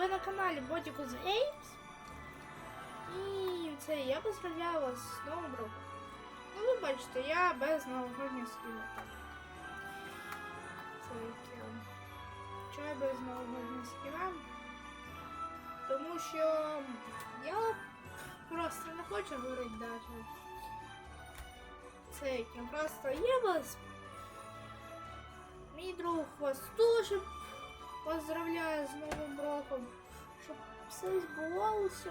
ви на каналі Бодікус Games. І це я поздравляю вас з Новим роком. Ну, ви бачите, я без новогоднього скіну. Це яке. Чому я без новогоднього скіна? Тому що я просто не хочу говорити навіть. Це яке. Просто я вас. Мій друг вас теж поздравляю з Новим роком, щоб все збувалося.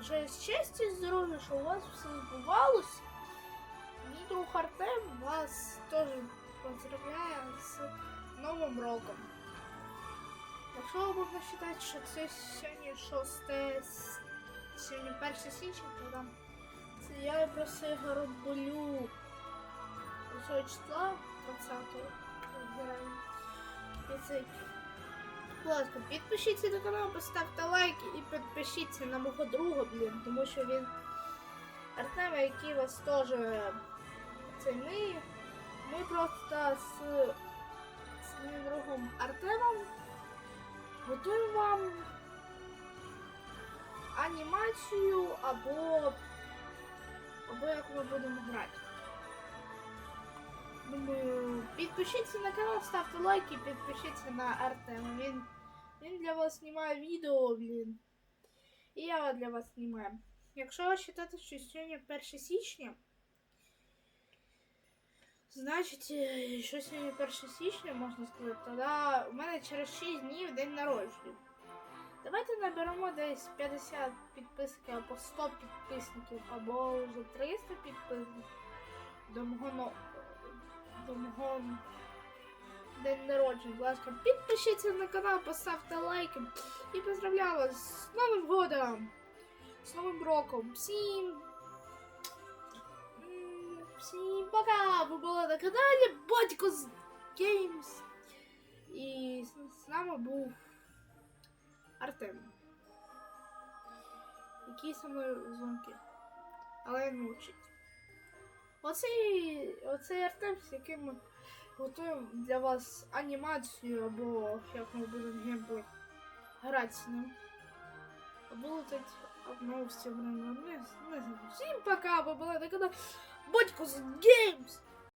Вже з честі здоров'я, що у вас все збувалося. Мій друг Артем вас теж поздравляє з Новим роком. Якщо можна вважати, що це сьогодні 6 с- сьогодні 1 січня, то там це я просто його роблю цього числа 20-го. вибираю. І Будь ласка, підпишіться на канал, поставте лайки і підпишіться на мого друга, блін, тому що він Артема, який вас теж це ми. Ми просто з, з моїм другом Артемом готуємо вам анімацію або або як ми будемо грати. Думаю, підпишіться на канал, ставте лайки, підпишіться на Артема. Він, він для вас знімає відео, блін. І я для вас знімаю. Якщо ви вважаєте, що сьогодні 1 січня, значить, е, що сьогодні 1 січня, можна сказати, тоді у мене через 6 днів день народження. Давайте наберемо десь 50 підписників або 100 підписників, або вже 300 підписників до мого но- день народження. Будь ласка, підпишіться на канал, поставте лайки і поздравляю вас з Новим годом! З Новим роком! Всім! Всім пока! Ви були на каналі Бодікус Games. І з- з нами був Артем. Який со мною дзвонки. Але він мовчить. Оцей, оцей Артем, з яким ми готуємо для вас анімацію, або як ми будемо геймплей грати з ним. Тут обновці, блин, не, не знаю. Всім пока, бабла, до на каналі Батькус Games!